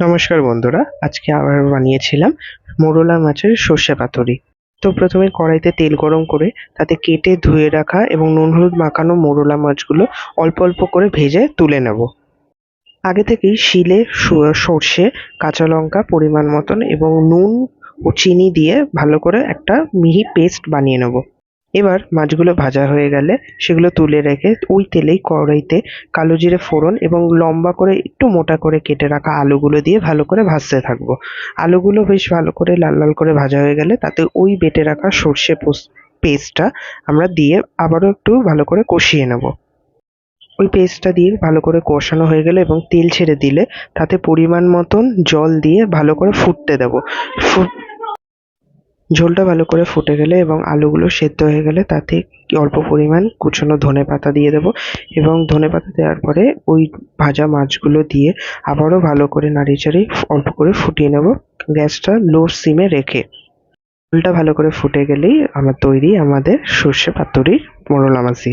নমস্কার বন্ধুরা, আজকে আবার বানিয়েছিলাম মোরলা মাছের সর্ষে পাতুরি। তো প্রথমে কড়াইতে তেল গরম করে তাতে কেটে ধুয়ে রাখা এবং নুন হলুদ মাখানো মোরলা মাছগুলো অল্প অল্প করে ভেজে তুলে নেব। আগে থেকেই শিলে সর্ষে, কাঁচা লঙ্কা পরিমাণ মতন এবং নুন ও চিনি দিয়ে ভালো করে একটা মিহি পেস্ট বানিয়ে নেব। এবার মাছগুলো ভাজা হয়ে গেলে সেগুলো তুলে রেখে ওই তেলেই কড়াইতে কালো জিরে ফোড়ন এবং লম্বা করে একটু মোটা করে কেটে রাখা আলুগুলো দিয়ে ভালো করে ভাজতে থাকব। আলুগুলো বেশ ভালো করে লাল লাল করে ভাজা হয়ে গেলে তাতে ওই বেটে রাখা সর্ষে পেস্টটা আমরা দিয়ে আবারও একটু ভালো করে কষিয়ে নেব। ওই পেস্টটা দিয়ে ভালো করে কষানো হয়ে গেলে এবং তেল ছেড়ে দিলে তাতে পরিমাণ মতন জল দিয়ে ভালো করে ফুটতে দেবো। ফুট ঝোলটা ভালো করে ফুটে গেলে এবং আলুগুলো সেদ্ধ হয়ে গেলে তাতে অল্প পরিমাণ কুচনো ধনে পাতা দিয়ে দেবো এবং ধনে পাতা দেওয়ার পরে ওই ভাজা মাছগুলো দিয়ে আবারও ভালো করে নাড়িয়ে চাড়িয়ে অল্প করে ফুটিয়ে নেব গ্যাসটা লো সিমে রেখে। ঝোলটা ভালো করে ফুটে গেলেই আমার তৈরি আমাদের সর্ষে পাতুরির মোরলা মাছি